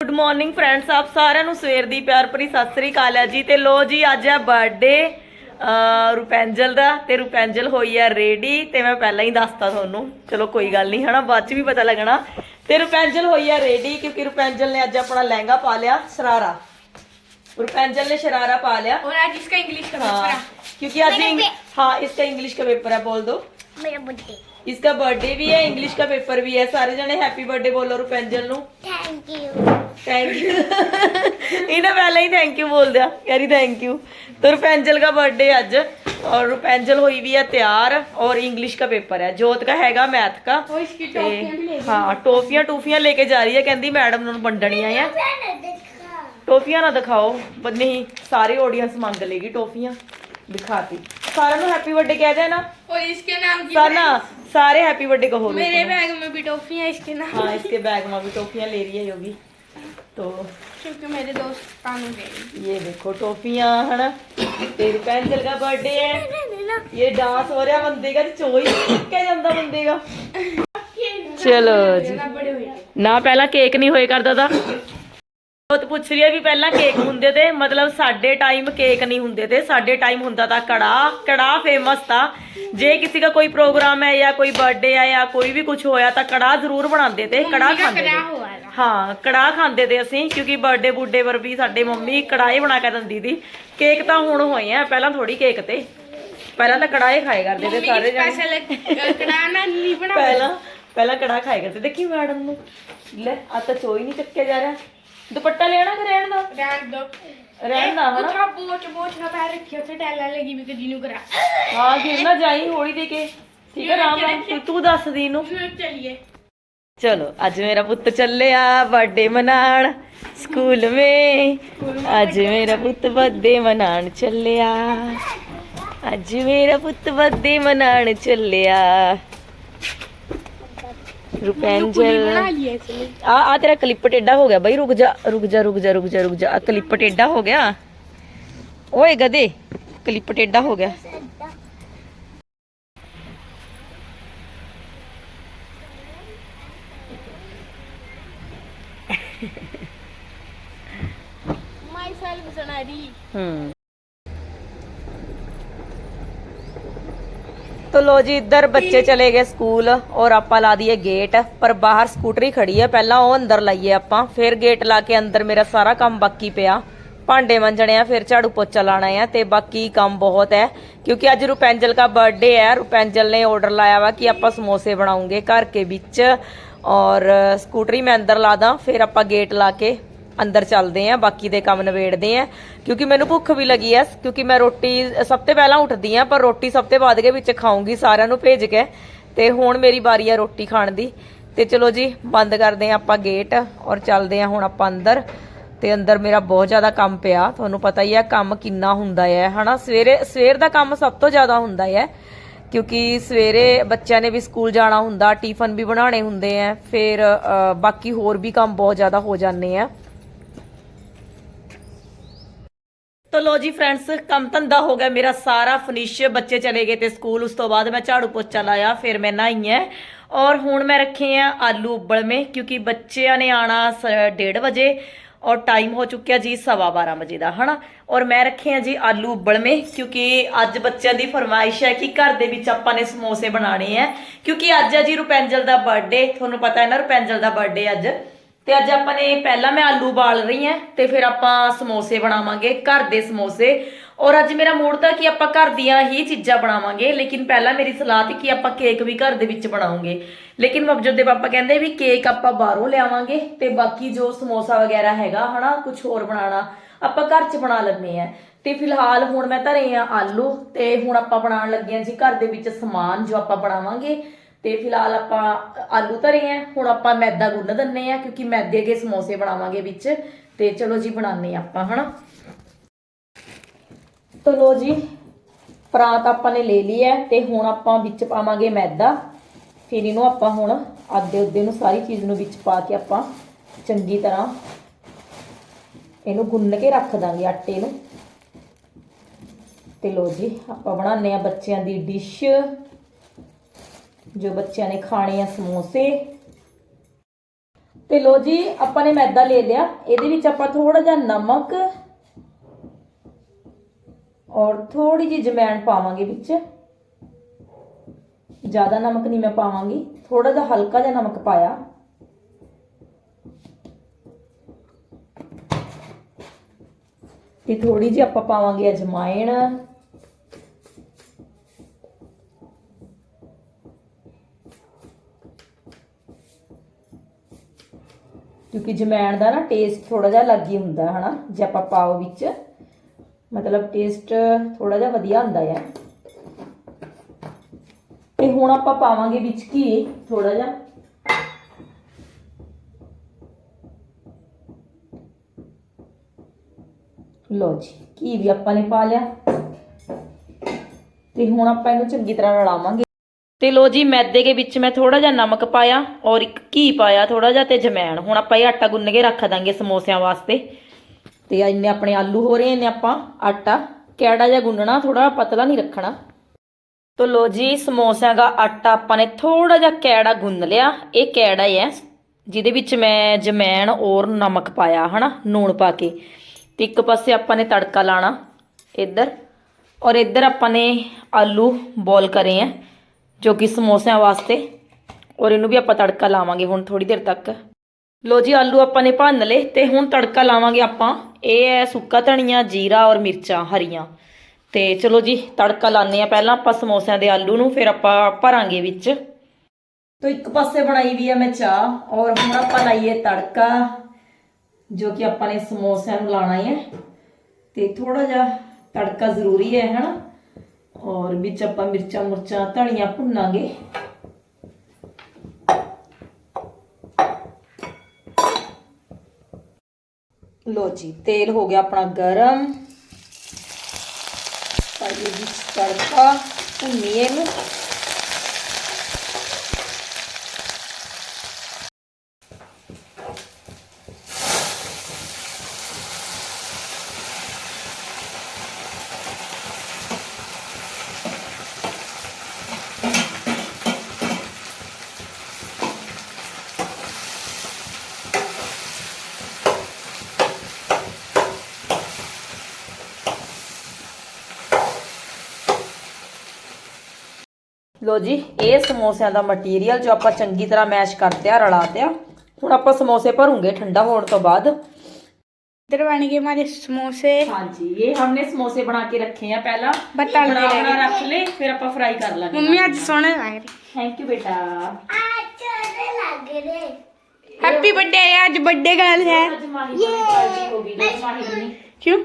Good morning friends ਆਪ ਸਾਰਿਆਂ ਨੂੰ ਸਵੇਰ ਦੀ ਪਿਆਰ ਭਰੀ ਸਤਿ ਸ੍ਰੀ ਅਕਾਲ ਹੈ ਜੀ ਤੇ ਲੋ ਜੀ ਅੱਜ ਹੈ ਬਰਥਡੇ ਰੁਪੈਂਜਲ ਦਾ ਤੇ ਰੁਪੈਂਜਲ ਹੋਈ ਹੈ ਰੈਡੀ ਤੇ ਮੈਂ ਪਹਿਲਾਂ ਹੀ ਦੱਸਤਾ ਤੁਹਾਨੂੰ ਚਲੋ ਕੋਈ ਗੱਲ ਨਹੀਂ ਹਨਾ ਬਾਅਦ ਚ ਵੀ ਪਤਾ ਲੱਗਣਾ ਤੇ ਰੁਪੈਂਜਲ ਹੋਈ ਹੈ ਰੈਡੀ ਕਿਉਂਕਿ ਰੁਪੈਂਜਲ ਨੇ ਅੱਜ ਆਪਣਾ ਲਹਿੰਗਾ ਪਾ ਲਿਆ ਸ਼ਰਾਰਾ ਰੁਪੈਂਜਲ ने शरारा पा लिया और आज इसका इंग्लिश का पेपर हाँ है क्योंकि आज इंग... हाँ इसका इंग्लिश का पेपर है बोल दो ਮੇਰਾ ਬਰਥਡੇ इसका बर्थडे भी है इंग्लिश का पेपर भी है सारे जने हैप्पी बर्थडे बोलो रूपेंजल ਨੂੰ ਥੈਂਕ ਯੂ थैंक यू ਇਹਨਾਂ ਪਹਿਲਾਂ ਹੀ ਥੈਂਕ ਯੂ ਬੋਲ ਦਿਆ ਯਾਰੀ ਥੈਂਕ ਯੂ तो रूपेंजल का बर्थडे आज और रूपेंजल हुई भी है तैयार और इंग्लिश का पेपर है जोत का हैगा मैथ का ਉਹ ਇਸਕੀ ਟੋਪੀਆਂ ਵੀ ਲੈ ਤੇ- ਹਾਂ ਟੋਫੀਆਂ ਟੂਫੀਆਂ ਲੈ ਕੇ ਜਾ ਰਹੀ ਹੈ ਕਹਿੰਦੀ ਮੈਡਮ ਨੂੰ ਵੰਡਣੀਆਂ ਆ ਟੋਫੀਆਂ ਨਾ ਦਿਖਾਓ ਬ- ਨਹੀਂ ਸਾਰੇ ਆਡੀਅנס ਮੰਗ ਲੇਗੀ ਟੋਫੀਆਂ ਦਿਖਾਤੀ ਸਾਰਿਆਂ ਨੂੰ ਹੈਪੀ ਬਰਥਡੇ ਕਹਿ ਦੇਣਾ और इसके नाम की ਸਾਨਾ ਸਾਰੇ हैप्पी बर्थडे कहो मेरे बैग में भी टॉफियां इसके नाम हाँ इसके बैग में भी टॉफियां ले रही है योगी तो क्योंकि मेरे दोस्त कानून दे रही ये देखो टॉफियां है ना तेरी पेंसिल का बर्थडे है ये डांस हो रहा बंदे का चोई क्या ਜਾਂਦਾ ਬੰਦੇ ਦਾ ਚਲੋ ਜੀ बड़े हुए ਨਾ ਪਹਿਲਾਂ ਕੇਕ ਨਹੀਂ ਹੋਏ ਕਰਦਾ ਤਾਂ ਬਹੁਤ ਪੁੱਛ ਰਹੀ ਹੈ ਵੀ ਪਹਿਲਾਂ ਕੇਕ ਹੁੰਦੇ ਤੇ ਮਤਲਬ ਸਾਡੇ ਟਾਈਮ ਕੇਕ ਨਹੀਂ ਹੁੰਦੇ ਤੇ ਸਾਡੇ ਟਾਈਮ ਹੁੰਦਾ ਤਾਂ ਕੜਾ ਕੜਾ ਫੇਮਸ ਤਾਂ। ਜੇ ਕਿਸੇ ਦਾ ਕੋਈ ਪ੍ਰੋਗਰਾਮ ਹੈ ਜਾਂ ਕੋਈ ਬਰਥਡੇ ਆ ਜਾਂ ਕੋਈ ਵੀ ਕੁਝ ਹੋਇਆ ਤਾਂ ਕੜਾ ਜ਼ਰੂਰ ਬਣਾਉਂਦੇ ਤੇ ਕੜਾ ਖਾਂਦੇ ਤੇ। ਹਾਂ ਕੜਾ ਖਾਂਦੇ ਤੇ ਅਸੀਂ ਕਿਉਂਕਿ ਬਰਥਡੇ ਬੁੱਡੇ ਵਰ ਵੀ ਸਾਡੇ ਮੰਮੀ ਕੜਾਏ ਬਣਾ ਕੇ ਦਿੰਦੀ ਦੀ ਕੇਕ ਤਾਂ ਹੁਣ ਹੋਏ ਆ ਪਹਿਲਾਂ ਥੋੜੀ ਕੇਕ ਤੇ। ਪਹਿਲਾਂ ਤਾਂ ਕੜਾਏ ਖਾਏ ਕਰਦੇ ਤੇ ਸਾਰੇ ਜਣੇ। ਸਪੈਸ਼ਲ ਕੜਾਣਾ ਨਹੀਂ ਬਣਾ ਪਹਿਲਾਂ ਪਹਿਲਾਂ ਕੜਾ ਖਾਏ ਕਰਦੇ। ਦੇਖੀ ਮੈਡਮ ਨੂੰ। ਲੈ ਆ ਤਾਂ ਚੋਈ ਨਹੀਂ ਚੱਕਿਆ ਜਾ ਰਿਹਾ। ਦੁਪੱਟਾ ਲੈਣਾ ਕਿ ਰਹਿਣ ਦਾ? ਰਹਿਣ ਦੋ। ਰਹਿਣ ਦਾ ਹਨਾ? ਉਥਾ ਬੋਚ ਬੋਚ ਨਾ ਪੈਰ ਰੱਖਿਆ ਉੱਥੇ ਟੈਲਾ ਲੱਗੀ ਵੀ ਕਦੀ ਨੂੰ ਕਰਾ। ਹਾਂ ਫਿਰ ਨਾ ਜਾਈ ਹੋਲੀ ਦੇ ਕੇ। ਠੀਕ ਹੈ ਰਾਮ ਰਾਮ ਤੂੰ ਦੱਸ ਦੀ ਨੂੰ। ਚਲਿਏ। ਚਲੋ ਅੱਜ ਮੇਰਾ ਪੁੱਤ ਚੱਲਿਆ ਬਰਥਡੇ ਮਨਾਣ। ਸਕੂਲ ਮੇ ਅੱਜ ਮੇਰਾ ਪੁੱਤ ਬਰਥਡੇ ਮਨਾਣ ਚੱਲਿਆ। ਅੱਜ ਮੇਰਾ ਪੁੱਤ ਬਰਥਡੇ ਮਨਾਣ ਚੱਲਿਆ। ਰੁਪੈਂਜਲ ਆ ਆ ਤੇਰਾ ਕਲਿੱਪ ਟੇਡਾ ਹੋ ਗਿਆ ਬਈ ਰੁਕ ਜਾ ਰੁਕ ਜਾ ਰੁਕ ਜਾ ਰੁਕ ਜਾ ਰੁਕ ਜਾ ਆ ਕਲਿੱਪ ਟੇਡਾ ਹੋ ਗਿਆ ਓਏ ਗਦੇ ਕਲਿੱਪ ਟੇਡਾ ਹੋ ਗਿਆ ਮਾਈ ਸੈਲਫ ਸਨਾਰੀ ਹੂੰ तो लो जी इधर बच्चे चले गए ਸਕੂਲ ਔਰ ਆਪਾਂ ਲਾ ਦਈਏ ਗੇਟ ਪਰ ਬਾਹਰ ਸਕੂਟਰੀ ਖੜੀ ਹੈ ਪਹਿਲਾਂ ਉਹ ਅੰਦਰ ਲਾਈਏ ਆਪਾਂ ਫਿਰ ਗੇਟ ਲਾ ਕੇ ਅੰਦਰ ਮੇਰਾ ਸਾਰਾ ਕੰਮ ਬਾਕੀ ਪਿਆ ਭਾਂਡੇ ਮੰਜਣੇ ਆ ਫਿਰ ਝਾੜੂ ਪੋਚਾ ਲਾਣਾ ਆ ਤੇ ਬਾਕੀ ਕੰਮ ਬਹੁਤ ਹੈ ਕਿਉਂਕਿ ਅੱਜ ਰੁਪੈਂਜਲ ਦਾ ਬਰਥਡੇ ਹੈ ਰੁਪੈਂਜਲ ਨੇ ਆਰਡਰ ਲਾਇਆ ਵਾ ਕਿ ਆਪਾਂ ਸਮੋਸੇ ਬਣਾਉਂਗੇ ਘਰ ਕੇ ਵਿੱਚ ਔਰ ਸਕੂਟਰੀ ਮੈਂ ਅੰਦਰ ਲਾ ਦਾਂ ਫਿਰ ਆਪਾਂ ਗੇਟ ਲਾ ਕੇ ਅੰਦਰ ਚੱਲਦੇ ਆਂ, ਬਾਕੀ ਦੇ ਕੰਮ ਨਵੇੜਦੇ ਆਂ। ਕਿਉਂਕਿ ਮੈਨੂੰ ਭੁੱਖ ਵੀ ਲੱਗੀ ਐ, ਕਿਉਂਕਿ ਮੈਂ ਰੋਟੀ ਸਭ ਤੋਂ ਪਹਿਲਾਂ ਉੱਠਦੀ ਆਂ, ਪਰ ਰੋਟੀ ਸਭ ਤੋਂ ਬਾਅਦ ਦੇ ਵਿੱਚ ਖਾਉਂਗੀ ਸਾਰਿਆਂ ਨੂੰ ਭੇਜ ਕੇ। ਤੇ ਹੁਣ ਮੇਰੀ ਵਾਰੀ ਆ ਰੋਟੀ ਖਾਣ ਦੀ। ਤੇ ਚਲੋ ਜੀ, ਬੰਦ ਕਰਦੇ ਆਂ ਆਪਾਂ ਗੇਟ ਔਰ ਚੱਲਦੇ ਆਂ ਹੁਣ ਆਪਾਂ ਅੰਦਰ। ਤੇ ਅੰਦਰ ਮੇਰਾ ਬਹੁਤ ਜ਼ਿਆਦਾ ਕੰਮ ਪਿਆ, ਤੁਹਾਨੂੰ ਪਤਾ ਹੀ ਹੈ ਕੰਮ ਕਿੰਨਾ ਹੁੰਦਾ ਹੈ ਹਨਾ? ਸਵੇਰੇ, ਸਵੇਰ ਦਾ ਕੰਮ ਸਭ ਤੋਂ ਜ਼ਿਆਦਾ ਹੁੰਦਾ ਹੈ ਕਿਉਂਕਿ ਸਵੇਰੇ ਬੱਚਿਆਂ ਨੇ ਵੀ ਸਕੂਲ ਜਾਣਾ ਹੁੰਦਾ, ਟਿਫਨ ਵੀ ਬਣਾਉਣੇ ਹੁੰਦੇ ਆ ਫਿਰ ਬਾਕੀ ਹੋਰ ਵੀ ਕੰਮ ਬਹੁਤ ਜ਼ਿਆਦਾ ਹੋ ਜਾਂਦੇ ਆ ਤੋ ਲੋ ਜੀ ਫਰੈਂਡਸ, ਕੰਮ ਧੰਦਾ ਹੋ ਗਿਆ ਮੇਰਾ ਸਾਰਾ, ਫਿਨਿਸ਼ ਬੱਚੇ ਚਲੇ ਗਏ ਤੇ ਸਕੂਲ, ਉਸ ਤੋਂ ਬਾਅਦ ਮੈਂ ਝਾੜੂ ਪੋਚਾ ਲਾਇਆ, ਫਿਰ ਮੈਂ ਨਹਾਈ ਐ। ਔਰ ਹੁਣ ਮੈਂ ਰੱਖੇ ਆ ਆਲੂ ਉਬਲਵੇਂ, ਕਿਉਂਕਿ ਬੱਚਿਆਂ ਨੇ ਆਣਾ 1:30 ਵਜੇ ਔਰ ਟਾਈਮ ਹੋ ਚੁੱਕਿਆ ਜੀ 12:30 ਵਜੇ ਦਾ, ਹਨਾ? ਔਰ ਮੈਂ ਰੱਖੇ ਆ ਜੀ ਆਲੂ ਉਬਲਵੇਂ, ਕਿਉਂਕਿ ਅੱਜ ਬੱਚਿਆਂ ਦੀ ਫਰਮਾਇਸ਼ ਹੈ ਕਿ ਘਰ ਦੇ ਵਿੱਚ ਆਪਾਂ ਨੇ ਸਮੋਸੇ ਬਣਾਣੇ ਆ ਕਿਉਂਕਿ ਅੱਜ ਹੈ ਜੀ ਰੁਪੈਂਜਲ ਦਾ ਬਰਥਡੇ ਤੁਹਾਨੂੰ ਪਤਾ ਹੈ ਨਾ ਰੁਪੈਂਜਲ ਦਾ ਬਰਥਡੇ ਅੱਜ। ਤੇ ਅੱਜ ਆਪਾਂ ਨੇ ਪਹਿਲਾਂ ਮੈਂ ਆਲੂ ਉਬਾਲ ਰਹੀ ਹਾਂ ਤੇ ਫਿਰ ਆਪਾਂ ਸਮੋਸੇ ਬਣਾਵਾਂਗੇ, ਘਰ ਦੇ ਸਮੋਸੇ। ਔਰ ਅੱਜ ਮੇਰਾ ਮੂਡ ਤਾਂ ਕਿ ਆਪਾਂ ਘਰ ਦੀਆਂ ਹੀ ਚੀਜ਼ਾਂ ਬਣਾਵਾਂਗੇ, ਲੇਕਿਨ ਪਹਿਲਾਂ ਮੇਰੀ ਸਲਾਹ ਸੀ ਕਿ ਆਪਾਂ ਕੇਕ ਵੀ ਘਰ ਦੇ ਵਿੱਚ ਬਣਾਉਂਗੇ। ਲੇਕਿਨ ਮਬਜਦ ਦੇ ਪਾਪਾ ਕਹਿੰਦੇ ਵੀ ਕੇਕ ਆਪਾਂ ਬਾਹਰੋਂ ਲਿਆਵਾਂਗੇ ਤੇ ਬਾਕੀ ਜੋ ਸਮੋਸਾ ਵਗੈਰਾ ਹੈਗਾ, ਹਨਾ ਕੁਝ ਹੋਰ ਬਣਾਉਣਾ ਆਪਾਂ ਘਰ 'ਚ ਬਣਾ ਲੈਂਦੇ ਆ ਤੇ ਫਿਲਹਾਲ ਹੁਣ ਮੈਂ ਧਰੇ ਆ ਆਲੂ ਤੇ ਹੁਣ ਆਪਾਂ ਬਣਾਉਣ ਲੱਗੇ ਆ ਜੀ ਘਰ ਦੇ ਵਿੱਚ ਸਮਾਨ ਜੋ ਆਪਾਂ ਬਣਾਵਾਂਗੇ। ਤੇ ਫਿਲਹਾਲ ਆਪਾਂ ਆਲੂ ਧਰੇ ਆ। ਹੁਣ ਆਪਾਂ ਮੈਦਾ ਗੁੰਨ ਦਿੰਨੇ ਆ, ਕਿਉਂਕਿ ਮੈਦੇ ਦੇ ਸਮੋਸੇ ਬਣਾਵਾਂਗੇ ਵਿੱਚ। ਤੇ ਚਲੋ ਜੀ, ਬਣਾਉਂਦੇ ਆ ਆਪਾਂ, ਹਨਾ? ਤੋ ਲੋ ਜੀ, ਪਰਾਤ ਆਪਾਂ ਨੇ ਲੈ ਲਈ ਹੈ ਤੇ ਹੁਣ ਆਪਾਂ ਵਿੱਚ ਪਾਵਾਂਗੇ ਮੈਦਾ। ਫਿਰ ਇਹਨੂੰ ਆਪਾਂ ਹੁਣ ਆਦੇ ਉਦੇ ਨੂੰ ਸਾਰੀ ਚੀਜ਼ ਨੂੰ ਵਿੱਚ ਪਾ ਕੇ ਆਪਾਂ ਚੰਗੀ ਤਰ੍ਹਾਂ ਇਹਨੂੰ ਗੁੰਨ ਕੇ ਰੱਖ ਦਾਂਗੇ ਆਟੇ ਨੂੰ। ਤੇ ਲੋ ਜੀ, ਆਪਾਂ ਬਣਾਉਂਦੇ ਆ ਬੱਚਿਆਂ ਦੀ ਡਿਸ਼। ਜੋ ਬੱਚਿਆਂ ਨੇ ਖਾਣੇ ਆ ਸਮੋਸੇ। ਤੇ ਲੋ ਜੀ, ਆਪਾਂ ਨੇ ਮੈਦਾ ਲੈ ਲਿਆ। ਇਹਦੇ ਵਿੱਚ ਆਪਾਂ ਥੋੜਾ ਜਿਹਾ ਨਮਕ ਔਰ ਥੋੜੀ ਜਿਹੀ ਜਮੈਣ ਪਾਵਾਂਗੇ ਵਿੱਚ। ਜ਼ਿਆਦਾ ਨਮਕ ਨਹੀਂ ਮੈਂ ਪਾਵਾਂਗੀ। ਥੋੜਾ ਜਿਹਾ ਹਲਕਾ ਜਿਹਾ ਨਮਕ ਪਾਇਆ। ਤੇ ਥੋੜੀ ਜਿਹੀ ਆਪਾਂ ਪਾਵਾਂਗੇ ਅਜਮਾਇਣ। ਕਿਉਂਕਿ ਜਮੈਣ ਦਾ ਨਾ ਟੇਸਟ ਥੋੜਾ ਜਿਹਾ ਅਲੱਗ ਹੀ ਹੁੰਦਾ ਹੈ ਹਨਾ? ਜੇ ਆਪਾਂ ਪਾਓ ਵਿੱਚ, ਮਤਲਬ ਟੇਸਟ ਥੋੜਾ ਜਿਹਾ ਵਧੀਆ ਹੁੰਦਾ ਹੈ ਤੇ ਹੁਣ ਆਪਾਂ ਪਾਵਾਂਗੇ ਵਿੱਚ ਘੀ ਥੋੜਾ ਜਿਹਾ। ਲੋ ਜੀ, ਘੀ ਵੀ ਆਪਾਂ ਨੇ ਪਾ ਲਿਆ। ਤੇ ਹੁਣ ਆਪਾਂ ਇਹਨੂੰ ਚੰਗੀ ਤਰ੍ਹਾਂ ਰਲਾਵਾਂਗੇ। ਤੇ ਲੋ ਜੀ, ਮੈਦੇ ਦੇ ਵਿੱਚ ਮੈਂ ਥੋੜਾ ਜਿਹਾ ਨਮਕ ਪਾਇਆ ਔਰ ਇੱਕ ਘੀ ਪਾਇਆ ਥੋੜਾ ਜਿਹਾ ਤੇ ਜਮੈਣ। ਹੁਣ ਆਪਾਂ ਇਹ ਆਟਾ ਗੁੰਨ ਕੇ ਰੱਖ ਦਾਂਗੇ ਸਮੋਸਿਆਂ ਵਾਸਤੇ। ਤੇ ਇੰਨੇ ਆਪਣੇ ਆਲੂ ਹੋ ਰਹੇ ਨੇ ਆਪਾਂ, ਆਟਾ। ਕਿਹੜਾ ਜਿਹਾ ਗੁੰਨਣਾ ਥੋੜਾ ਪਤਲਾ ਨਹੀਂ ਰੱਖਣਾ। ਤੋ ਲੋ ਜੀ, ਸਮੋਸਿਆਂ ਦਾ ਆਟਾ ਆਪਾਂ ਨੇ ਥੋੜਾ ਜਿਹਾ ਕੈੜਾ ਗੁੰਨ ਲਿਆ। ਇਹ ਕੈੜਾ ਹੀ ਹੈ, ਜਿਹਦੇ ਵਿੱਚ ਮੈਂ ਜਮੈਣ ਔਰ ਨਮਕ ਪਾਇਆ, ਹਨਾ, ਨੂਣ ਪਾ ਕੇ। ਤੇ ਇੱਕ ਪਾਸੇ ਆਪਾਂ ਨੇ ਤੜਕਾ ਲਾਣਾ, ਇੱਧਰ। ਔਰ ਇੱਧਰ ਆਪਾਂ ਨੇ ਆਲੂ ਬੋਲ ਕਰੇ ਆ। ਜੋ ਕਿ ਸਮੋਸਿਆਂ ਵਾਸਤੇ। ਔਰ ਇਹਨੂੰ ਵੀ ਆਪਾਂ ਤੜਕਾ ਲਾਵਾਂਗੇ ਹੁਣ ਥੋੜੀ ਦੇਰ ਤੱਕ। ਲੋ ਜੀ, ਆਲੂ ਆਪਾਂ ਨੇ ਭੰਨ ਲਏ ਤੇ ਹੁਣ ਤੜਕਾ ਲਾਵਾਂਗੇ ਆਪਾਂ। ਇਹ ਹੈ ਸੁੱਕਾ ਧਨੀਆ, ਜੀਰਾ ਔਰ ਮਿਰਚਾਂ ਹਰੀਆਂ। ਤੇ ਚਲੋ ਜੀ, ਤੜਕਾ ਲਾਉਂਦੇ ਆ ਪਹਿਲਾਂ ਆਪਾਂ ਸਮੋਸਿਆਂ ਦੇ ਆਲੂ ਨੂੰ, ਫਿਰ ਆਪਾਂ ਭਰਾਂਗੇ ਵਿੱਚ। ਤੋ ਇੱਕ ਪਾਸੇ ਬਣਾਈ ਵੀ ਆ ਮੈਂ ਚਾਹ, ਔਰ ਹੁਣ ਆਪਾਂ ਲਾਈਏ ਤੜਕਾ, ਜੋ ਕਿ ਆਪਾਂ ਨੇ ਸਮੋਸਿਆਂ ਨੂੰ ਲਾਣਾ ਹੈ ਤੇ ਥੋੜਾ ਜਿਹਾ ਤੜਕਾ ਜ਼ਰੂਰੀ ਹੈ, ਹਨਾ? ਔਰ ਵਿੱਚ ਆਪਾਂ ਮਿਰਚਾਂ ਮੁਰਚਾਂ ਧਨੀਆ ਭੁੰਨਾਂਗੇ ਲੋ ਜੀ ਤੇਲ ਹੋ ਗਿਆ ਆਪਣਾ ਗਰਮ ਪਾਈਏ ਵਿੱਚ ਤੜਕਾ ਭੁੰਨੀਏ ਇਹਨੂੰ ਲੋ ਜੀ ਇਹ ਸਮੋਸਿਆਂ ਦਾ ਮਟੀਰੀਅਲ ਜੋ ਆਪਾਂ ਚੰਗੀ ਤਰ੍ਹਾਂ ਮੈਸ਼ ਕਰਤਿਆ ਰਲਾਤਿਆ ਹੁਣ ਆਪਾਂ ਸਮੋਸੇ ਭਰੂਗੇ ਠੰਡਾ ਹੋਣ ਤੋਂ ਬਾਅਦ इधर बन गए हमारे समोसे ਹਾਂਜੀ ਇਹ हमने ਸਮੋਸੇ ਬਣਾ ਕੇ ਰੱਖੇ ਆ ਪਹਿਲਾਂ बता ਬਣਾ दे ਬਣਾ ਰੱਖ ਲੈ ਫਿਰ ਆਪਾਂ ਫਰਾਈ ਕਰ ਲਾਂਗੇ मम्मी आज सोने लग रही ਥੈਂਕ ਯੂ ਬੇਟਾ अच्छे लग रहे हैप्पी बर्थडे आज बर्थडे गर्ल है ਅੱਜ ਮਾਹੀ ਦੀ ਪਾਰਟੀ ਹੋ ਗਈ ਜੀ ਮਾਹੀ ਦੀ क्यों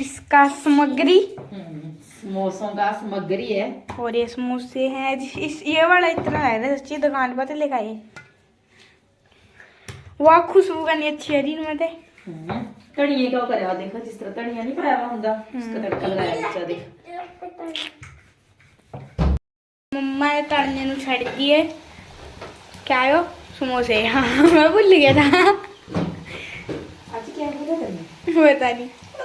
इसका सामग्री हम्म, समोसों का सामग्री है और ये समोसे हैं जिस- इस ये वाला इतना है ना सच्ची दुकान पर तो लेकर आए वाह खुशबू का नहीं अच्छी है दिन में ते हम्म, धनिए का करा देखो जिस तरह धनिया नहीं पाया हुआ ਹੁੰਦਾ उसका तड़का लगाया बच्चा देख मम्मा ने तड़ने नु छड़ दिए क्या आयो समोसे हाँ मैं भूल गया था आज क्या हो रहा है पता नहीं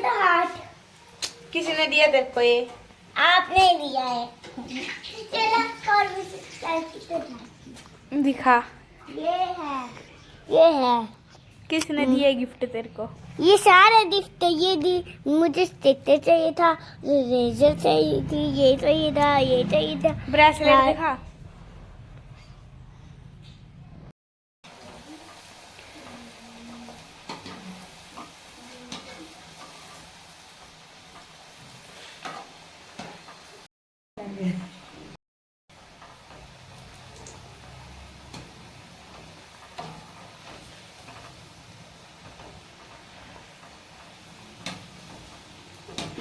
ये हाथ। किसी ने दिया तेरे को ये? आपने दिया है। चलो तो। दिखा। ये है ये है। किसने दिया गिफ्ट तेरे को? ये सारे गिफ्ट ये दी मुझे स्टिकर चाहिए था रेजर चाहिए थी ये चाहिए था ये चाहिए था। ब्रेसलेट हाँ। दिखा।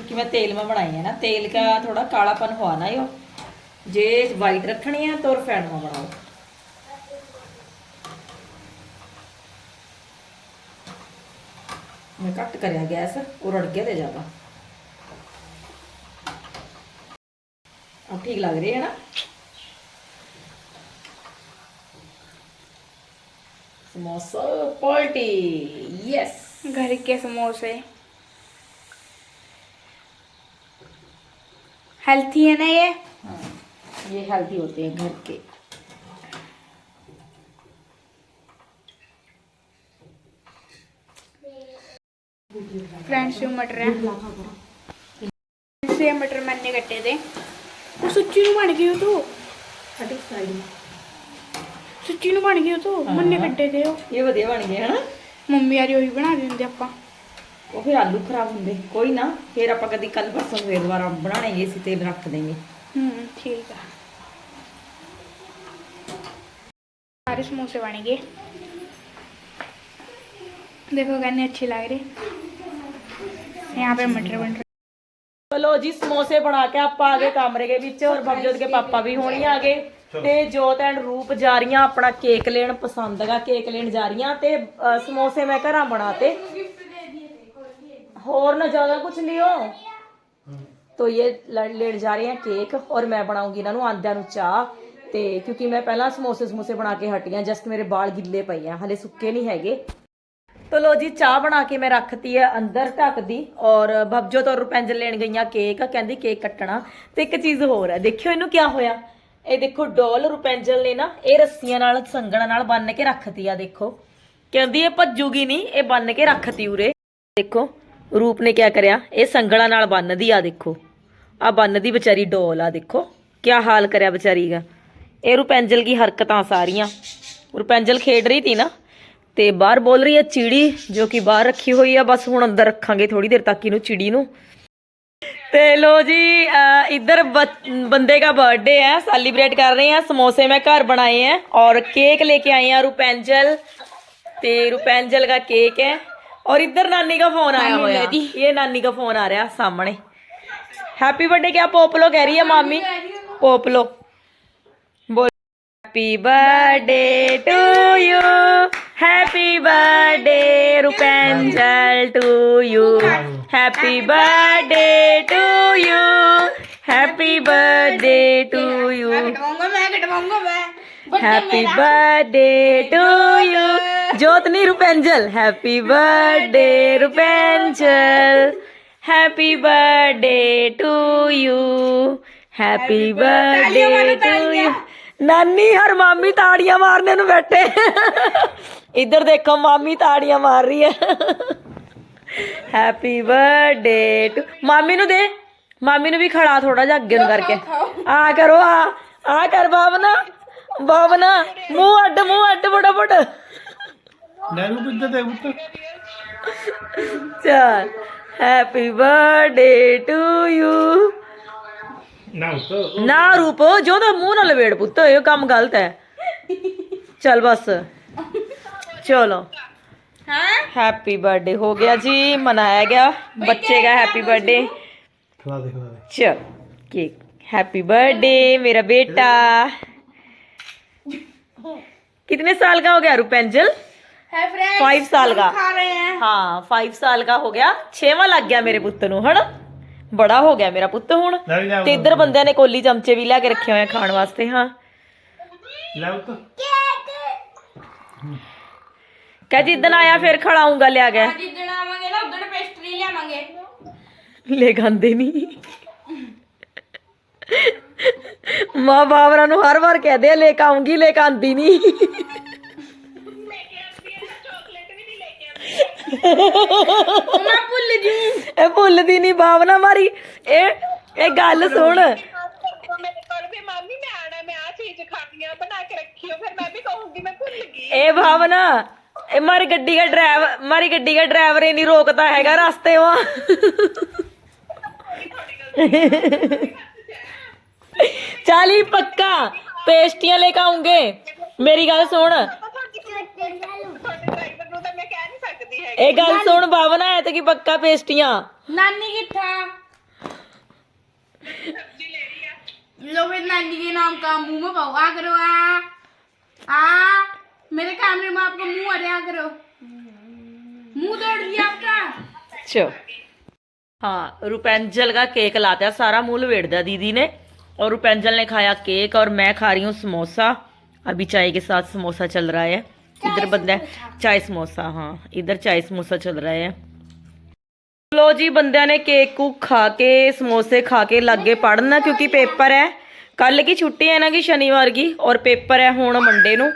कि मैं तेल में बनाई है ना, तेल का थोड़ा कालापन हुआ ना यो। जे वाइट रखनी है तो रिफाइंड में बनाओ। मैं कट कर गैस, और रड़ गया ज़्यादा अब ठीक लग रही है ना? समोसा पार्टी यस घर के समोसे। हेल्थी है ना ये हाँ ये हेल्दी होते हैं घर के फ्रेंड्स जो मटर है से मटर मैंने कटे थे ਉਹ ਸੁੱਚੀ ਨੂੰ ਬਣ ਗਈ ਉਹ ਤੂੰ ਸੁੱਚੀ ਨੂੰ ਬਣ ਗਈ ਉਹ ਤੂੰ ਮੰਨੇ ਕੱਟੇ ਤੇ ਉਹ ਇਹ ਵਧੀਆ ਬਣ ਗਏ ਹਨਾ ਮੰਮੀ ਯਾਰੀ ਉਹੀ ਬਣਾ ਦਿੰਦੇ ਆਪਾਂ ਉਹ ਫਿਰ ਆਲੂ ਖਰਾਬ ਹੁੰਦੇ ਕੋਈ ਨਾ ਫਿਰ ਆਪਾਂ ਕਦੀ ਕੱਲ ਪਰਸੋਂ ਫੇਰ ਦੁਬਾਰਾ ਬਣਾਣਗੇ ਅਸੀਂ ਤੇਲ ਰੱਖ ਦੇਂਗੇ ਹੂੰ ਠੀਕ ਆ सारे समोसे बनेंगे देखो कितने अच्छे लग रहे यहाँ पे मटर बन रहे ਚਲੋ ਜੀ ਸਮੋਸੇ ਬਣਾ ਕੇ ਆਪਾਂ ਆ ਗਏ ਕਮਰੇ ਦੇ ਵਿੱਚ ਔਰ ਬਬਜੋਤ ਕੇ ਪਾਪਾ ਵੀ ਹੋਣੀ ਆ ਗਏ ਤੇ ਜੋਤ ਐਂਡ ਰੂਪ ਜਾ ਰਹੀਆਂ ਆਪਣਾ ਕੇਕ ਲੈਣ ਪਸੰਦ ਹੈਗਾ ਕੇਕ ਲੈਣ ਜਾ ਰਹੀਆਂ ਤੇ ਅ, ਸਮੋਸੇ ਮੈਂ ਘਰਾਂ ਬਣਾਤੇ ਹੋਰ ਨਾ ਜ਼ਿਆਦਾ ਕੁਝ ਲਿਓ तो ये ल- लेने जा रहे हैं केक और मैं बनाऊंगी ਇਹਨਾਂ ਨੂੰ ਆਂਦਿਆਂ ਨੂੰ ਚਾਹ ਤੇ ਕਿਉਂਕਿ ਮੈਂ ਪਹਿਲਾਂ ਸਮੋਸੇ ਸਮੋਸੇ ਬਣਾ ਕੇ ਹਟੀ ਆ ਜਸਟ ਮੇਰੇ ਵਾਲ ਗਿੱਲੇ ਪਏ ਆ ਹਲੇ ਸੁੱਕੇ ਨਹੀਂ ਹੈਗੇ ਤੋ ਲੋ ਜੀ ਚਾਹ ਬਣਾ ਕੇ ਮੈਂ ਰੱਖਤੀ ਹੈ ਅੰਦਰ ਢੱਕਦੀ ਔਰ ਭਬਜੋ ਤੋਂ ਰੁਪੰਜ ਲੈਣ ਗਈਆਂ ਕੇਕ ਕਹਿੰਦੀ ਕੇਕ ਕੱਟਣਾ ਤੇ ਇੱਕ ਚੀਜ਼ ਹੋਰ ਹੈ ਦੇਖਿਓ ਇਹਨੂੰ ਕੀ ਹੋਇਆ ਇਹ ਦੇਖੋ ਡੋਲ ਰੁਪੰਜਲ ਨੇ ਨਾ ਇਹ ਰੱਸੀਆਂ ਨਾਲ ਸੰਗਣਾ ਨਾਲ ਬੰਨ ਕੇ ਰੱਖਤੀ ਆ ਦੇਖੋ ਕਹਿੰਦੀ ਇਹ ਭੱਜੂਗੀ ਨਹੀਂ ਇਹ ਬੰਨ ਕੇ ਰੱਖਤੀ ਉਰੇ ਦੇਖੋ ਰੂਪ ਨੇ ਕਿਆ ਕਰਿਆ? ਇਹ ਸੰਗਲਾਂ ਨਾਲ ਬੰਨਦੀ ਆ ਦੇਖੋ। ਆ ਬੰਨਦੀ ਵਿਚਾਰੀ ਡੋਲ ਆ ਦੇਖੋ। ਕਿਆ ਹਾਲ ਕਰਿਆ ਵਿਚਾਰੀ ਦਾ। ਇਹ ਰੁਪੈਂਜਲ ਕੀ ਹਰਕਤਾਂ ਸਾਰੀਆਂ। ਰੁਪੈਂਜਲ ਖੇਡ ਰਹੀ ਸੀ ਨਾ, ਤੇ ਬਾਹਰ ਬੋਲ ਰਹੀ ਹੈ ਚਿੜੀ, ਜੋ ਕਿ ਬਾਹਰ ਰੱਖੀ ਹੋਈ ਆ। ਬਸ ਹੁਣ ਅੰਦਰ ਰੱਖਾਂਗੇ ਥੋੜੀ ਦੇਰ ਤੱਕ ਇਹਨੂੰ ਚਿੜੀ ਨੂੰ। ਤੇ ਲੋ ਜੀ ਇੱਧਰ ਬੰਦੇ ਦਾ ਬਰਥਡੇ ਹੈ ਸੈਲੀਬ੍ਰੇਟ ਕਰ ਰਹੇ ਆ। ਸਮੋਸੇ ਮੈਂ ਘਰ ਬਣਾਏ ਆ ਔਰ ਕੇਕ ਲੈ ਕੇ ਆਏ ਆ ਰੁਪੈਂਜਲ। ਤੇ ਰੁਪੈਂਜਲ ਦਾ ਕੇਕ ਹੈ। और इधर नानी का फोन आया हुआ है ये नानी का फोन आ रहा है सामने हैप्पी बर्थडे क्या पोपलो कह रही है मामी पोपलो बोल happy birthday to you happy birthday Rupenjal to you happy birthday to you happy birthday to you कटवाऊंगा मैं कटवाऊंगा मैं happy birthday to you ज्योतनी Rupenjal happy birthday Rupenjal happy birthday to you happy birthday to you ਨਾਨੀ ਹਰ ਮਾਮੀ ਤਾੜੀਆਂ ਮਾਰਨੇ ਨੂੰ ਬੈਠੇ ਇੱਧਰ ਦੇਖੋ ਮਾਮੀ ਤਾੜੀਆਂ ਮਾਰ ਰਹੀ ਹੈ ਹੈਪੀ ਬਰਥਡੇ ਟੂ ਮਾਮੀ ਨੂੰ ਦੇ ਮਾਮੀ ਨੂੰ ਵੀ ਖੜਾ ਥੋੜਾ ਜਿਹਾ ਅੱਗੇ ਨੂੰ ਕਰਕੇ ਆ ਕਰੋ ਆ ਆ ਕਰ ਬਾਬਨਾ ਬਾਬਨਾ ਮੂੰਹ ਅੱਡ ਮੂੰਹ ਅੱਡ ਬੜਾ चल हैप्पी बर्थडे टू यू ना रूपो जो तो मुँह ना लबेड़ पुत ये काम गलत है। चल बस। चलो। हैप्पी बर्थडे हो गया जी मनाया गया। बच्चे का हैप्पी बर्थडे चल केक हैप्पी बर्थडे मेरा बेटा। कितने साल का हो गया रूपेंजल? है फ्रेंड्स फाइव साल का खा रहे हैं हाँ फाइव साल का हो गया छेवां लग गया मेरे ਪੁੱਤ ਨੂੰ ਹਨਾ ਬੜਾ ਹੋ ਗਿਆ ਮੇਰਾ ਪੁੱਤ ਹੁਣ ਲੈ ਲਿਆ ਤੇ ਇੱਧਰ ਬੰਦਿਆਂ ਨੇ ਕੋਲੀ ਚਮਚੇ ਵੀ ਲਿਆ ਕੇ ਰੱਖੇ ਹੋਏ ਆ ਖਾਣ ਵਾਸਤੇ ਹਾਂ ਲੈ ਉੱਤੇ ਕਹ ਜਿੱਦਣ ਆਇਆ ਫਿਰ ਖੜਾਉਂਗਾ ਲਿਆ ਗਿਆ ਜਿੱਦਣ ਆਵਾਂਗੇ ਨਾ ਉਦੋਂ ਪੇਸਟਰੀ ਲਿਆਵਾਂਗੇ ਲੈ ਖਾਂਦੇ ਨਹੀਂ ਮਾਂ ਬਾਬਰਾਂ ਨੂੰ ਹਰ ਵਾਰ ਕਹਦੇ ਆ ਲੈ ਕੇ ਆਉਂਗੀ ਲੈ ਕੇ ਆਂਦੀ ਨਹੀਂ ਮੈਂ ਭੁੱਲ ਜੂ ਇਹ ਭੁੱਲਦੀ ਨਹੀਂ ਭਾਵਨਾ ਮਾਰੀ। ਇਹ ਇਹ ਗੱਲ ਸੁਣ। ਮੇਰੇ ਕੋਲ ਵੀ ਮਾਮੀ ਮੈਂ ਆਣਾ ਮੈਂ ਆ ਚੀਜ਼ ਖਾਣੀ ਆ ਬਣਾ ਕੇ ਰੱਖਿਓ ਫਿਰ ਮੈਂ ਵੀ ਕਹੂੰਗੀ ਮੈਂ ਭੁੱਲ ਗਈ ਇਹ ਭਾਵਨਾ ਇਹ ਮਾਰੀ ਗੱਡੀ ਦਾ ਡਰਾਈਵਰ ਮਾਰੀ ਗੱਡੀ ਦਾ ਡਰਾਈਵਰ ਹੀ ਨਹੀਂ ਰੋਕਦਾ ਹੈਗਾ ਰਸਤੇ ਵਾ ਚਾਲੀ ਪੱਕਾ ਪੇਸਟੀਆਂ ਲੈ ਕੇ ਆਉਂਗੇ। ਮੇਰੀ ਗੱਲ ਸੁਣ ਤੁਹਾਡੇ ਡਰਾਈਵਰ ਨੂੰ ਤਾਂ ਮੈਂ ਕਹਿ ਨਹੀਂ ਸਕਦੀ ਹੈ ਇਹ ਗੱਲ ਸੁਣ ਭਾਵਨਾ ਐ ਤੇ ਕੀ ਪੱਕਾ ਪੇਸਟੀਆਂ नानी किथा लो फिर नानी के नाम का मुंह में पाओ आ करो आ आ मेरे कैमरे में आपका मुंह आ रहा करो मुंह तोड़ दिया आपका चो हाँ रुपेंजल का केक लाता सारा मुंह लपेट दिया दीदी ने और रुपेंजल ने खाया केक और मैं खा रही हूँ समोसा अभी चाय के साथ समोसा चल रहा है इधर बंदा है। चाय समोसा हाँ इधर चाय समोसा चल रहा है। ਲੋ ਜੀ ਬੰਦਿਆਂ ਨੇ ਕੇਕ ਕੁ ਖਾ ਕੇ ਸਮੋਸੇ ਖਾ ਕੇ ਲੱਗੇ ਪੜਨਾ ਕਿਉਂਕਿ ਪੇਪਰ ਹੈ ਕੱਲ ਕੀ ਛੁੱਟੀ ਹੈ ਨਾ ਕਿ ਸ਼ਨੀਵਾਰ ਕੀ ਔਰ ਪੇਪਰ ਹੈ ਹੁਣ ਮੰਡੇ ਨੂੰ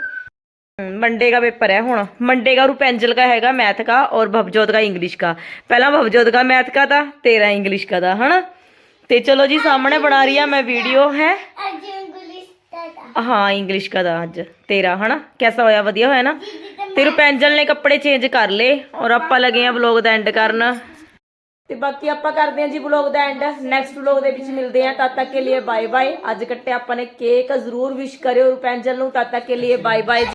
ਮੰਡੇ ਦਾ ਪੇਪਰ ਹੈ ਹੁਣ ਮੰਡੇ ਦਾ ਰੂਪੈਂਜਲ ਦਾ ਹੈਗਾ ਮੈਥ ਦਾ ਔਰ ਭਵਜੋਤ ਦਾ ਇੰਗਲਿਸ਼ ਦਾ ਪਹਿਲਾਂ ਭਵਜੋਤ ਦਾ ਮੈਥ ਦਾ ਤਾਂ ਤੇਰਾ ਇੰਗਲਿਸ਼ ਦਾ ਹਨਾ ਤੇ ਚਲੋ ਜੀ ਸਾਹਮਣੇ ਬਣਾ ਰਹੀ ਆ ਮੈਂ ਵੀਡੀਓ ਹੈ ਹਾਂ ਇੰਗਲਿਸ਼ ਦਾ ਅੱਜ ਤੇਰਾ ਹਨਾ? ਕਿਹਦਾ ਹੋਇਆ? ਵਧੀਆ ਹੋਇਆ ਨਾ? ਤੇ ਰੁਪੈਂਜਲ ਨੇ ਕੱਪੜੇ ਚੇਂਜ ਕਰ ਲਏ ਔਰ ਆਪਾਂ ਲੱਗੇ ਆ ਵਲੌਗ ਦਾ ਐਂਡ ਕਰਨ। ਤੇ ਬਾਕੀ ਆਪਾਂ ਕਰਦੇ ਹਾਂ ਜੀ ਵਲੌਗ ਦਾ ਐਂਡ ਨੈਕਸਟ ਵਲੌਗ ਦੇ ਵਿੱਚ ਮਿਲਦੇ ਹਾਂ। ਤਦ ਤੱਕ ਕੇ ਲਈ ਬਾਏ ਬਾਏ ਅੱਜ ਕੱਟਿਆ ਆਪਾਂ ਨੇ ਕੇਕ ਜ਼ਰੂਰ ਵਿਸ਼ ਕਰਿਓ ਰੁਪੈਂਜਲ ਨੂੰ। ਤਦ ਤੱਕ ਕੇ ਲਈ ਬਾਏ ਬਾਏ